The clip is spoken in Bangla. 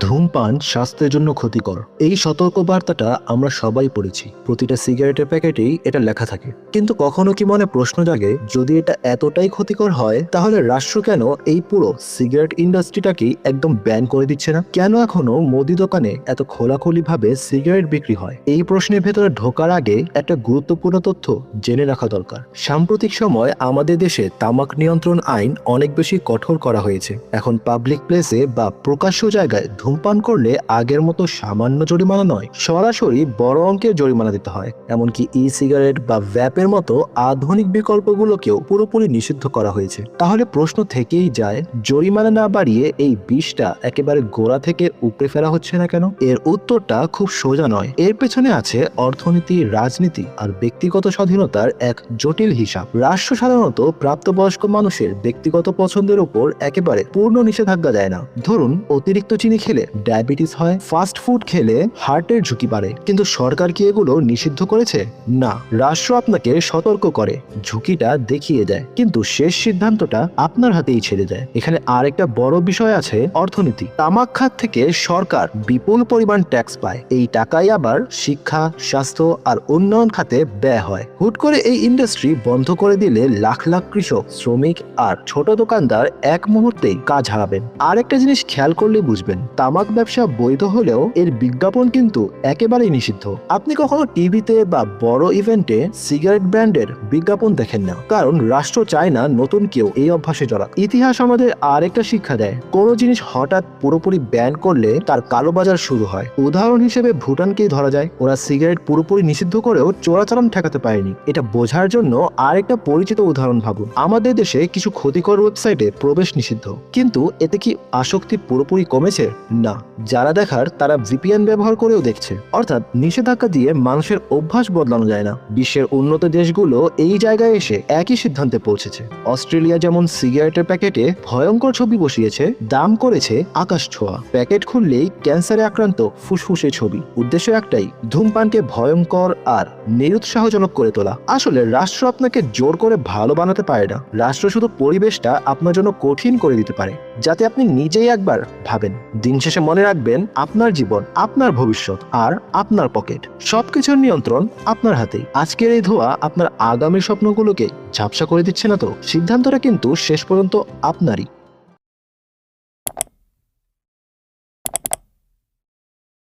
ধূমপান স্বাস্থ্যের জন্য ক্ষতিকর। এই সতর্ক বার্তাটা আমরা সবাই পড়েছি। প্রতিটা সিগারেটের প্যাকেটেই এটা লেখা থাকে। কিন্তু কখনো কি মনে প্রশ্ন জাগে, যদি এটা এতটাই ক্ষতিকর হয়, তাহলে রাষ্ট্র কেন এই পুরো সিগারেট ইন্ডাস্ট্রিটাকেই একদম ব্যান করে দিচ্ছে না? কেন এখনও মোদি দোকানে এত খোলাখুলি ভাবে সিগারেট বিক্রি হয়? এই প্রশ্নের ভেতরে ঢোকার আগে একটা গুরুত্বপূর্ণ তথ্য জেনে রাখা দরকার। সাম্প্রতিক সময় আমাদের দেশে তামাক নিয়ন্ত্রণ আইন অনেক বেশি কঠোর করা হয়েছে। এখন পাবলিক প্লেসে বা প্রকাশ্য জায়গায় ধূমপান করলে আগের মতো সামান্য জরিমানা নয়। সরাসরি বড় অঙ্কের জরিমানা দিতে হয়। এমনকি ই সিগারেট বা ভ্যাপের মতো আধুনিক বিকল্পগুলোকেও পুরোপুরি নিষিদ্ধ করা হয়েছে। তাহলে প্রশ্ন থেকেই যায়, জরিমানা না বাড়িয়ে এই বিষটা একেবারে গোড়া থেকে উপড়ে ফেলা হচ্ছে না কেন? এর উত্তরটা খুব সোজা নয়। এর পেছনে আছে অর্থনীতি, রাজনীতি আর ব্যক্তিগত স্বাধীনতার এক জটিল হিসাব। রাষ্ট্র সাধারণত প্রাপ্তবয়স্ক মানুষের ব্যক্তিগত পছন্দের উপর একেবারে পূর্ণ নিষেধাজ্ঞা দেয় না। ধরুন, অতিরিক্ত চিনি খেলে ডায়াবেটিস হয় ফাস্ট ফুড খেলে হার্টের ঝুঁকি বাড়ে। কিন্তু সরকার কি এগুলো নিষিদ্ধ করেছে? না, রাষ্ট্র আপনাকে সতর্ক করে, ঝুঁকিটা দেখিয়ে দেয়। কিন্তু শেষ সিদ্ধান্তটা আপনার হাতেই ছেড়ে যায় এখানে আরেকটা বড় বিষয় আছে, অর্থনীতি। তামাক খাত থেকে সরকার বিপুল পরিমাণ ট্যাক্স পায়। এই টাকাই আবার শিক্ষা, স্বাস্থ্য আর উন্নয়ন খাতে ব্যয় হয়। হুট করে এই ইন্ডাস্ট্রি বন্ধ করে দিলে লাখ লাখ কৃষক, শ্রমিক আর ছোট দোকানদার এক মুহূর্তেই কাজ হারাবেন আর একটা জিনিস খেয়াল করলে বুঝবেন তামাক ব্যবসা বৈধ হলেও এর বিজ্ঞাপন কিন্তু একেবারেই নিষিদ্ধ। আপনি কখনো টিভিতে বা বড় ইভেন্টে সিগারেট ব্র্যান্ডের বিজ্ঞাপন দেখেন না? কারণ রাষ্ট্র চায় না নতুন কেউ এই অভ্যাসে জড়াক। ইতিহাস আমাদের আরেকটা শিক্ষা দেয়, কোনো জিনিস হঠাৎ পুরোপুরি ব্যান করলে তার কালোবাজার শুরু হয়। উদাহরণ হিসেবে ভুটানকেই ধরা যায়, ওরা সিগারেট পুরোপুরি নিষিদ্ধ করেও চোরাচালান ঠেকাতে পারেনি। এটা বোঝার জন্য আরেকটা পরিচিত উদাহরণ ভাবুন। আমাদের দেশে কিছু ক্ষতিকর ওয়েবসাইটে প্রবেশ নিষিদ্ধ। কিন্তু এতে কি আসক্তি পুরোপুরি কমেছে? না, যারা দেখার তারা ভিপিএন ব্যবহার করেও দেখছে। অর্থাৎ নিষেধাজ্ঞা দিয়ে মানুষের অভ্যাস বদলানো যায় না। বিশ্বের উন্নত দেশগুলো এই জায়গায় এসে একই সিদ্ধান্তে পৌঁছেছে। অস্ট্রেলিয়া যেমন সিগারেটের প্যাকেটে ভয়ঙ্কর ছবি বসিয়েছে, দাম করেছে আকাশ ছোঁয়া। প্যাকেট খুললেই ক্যান্সারে আক্রান্ত ফুসফুসে ছবি। উদ্দেশ্য একটাই, ধূমপানকে ভয়ঙ্কর আর নিরুৎসাহজনক করে তোলা। আসলে রাষ্ট্র আপনাকে জোর করে ভালো বানাতে পারে না। রাষ্ট্র শুধু পরিবেশটা আপনার জন্য কঠিন করে দিতে পারে, যাতে আপনি নিজেই একবার ভাবেন, দিন শেষে মনে রাখবেন, আপনার জীবন, আপনার ভবিষ্যৎ আর আপনার পকেট। সবকিছুর নিয়ন্ত্রণ আপনার হাতে আজকের এই ধোয়া আপনার আগামী স্বপ্নগুলোকে ঝাপসা করে দিচ্ছে না তো? সিদ্ধান্তটা কিন্তু শেষ পর্যন্ত আপনারই।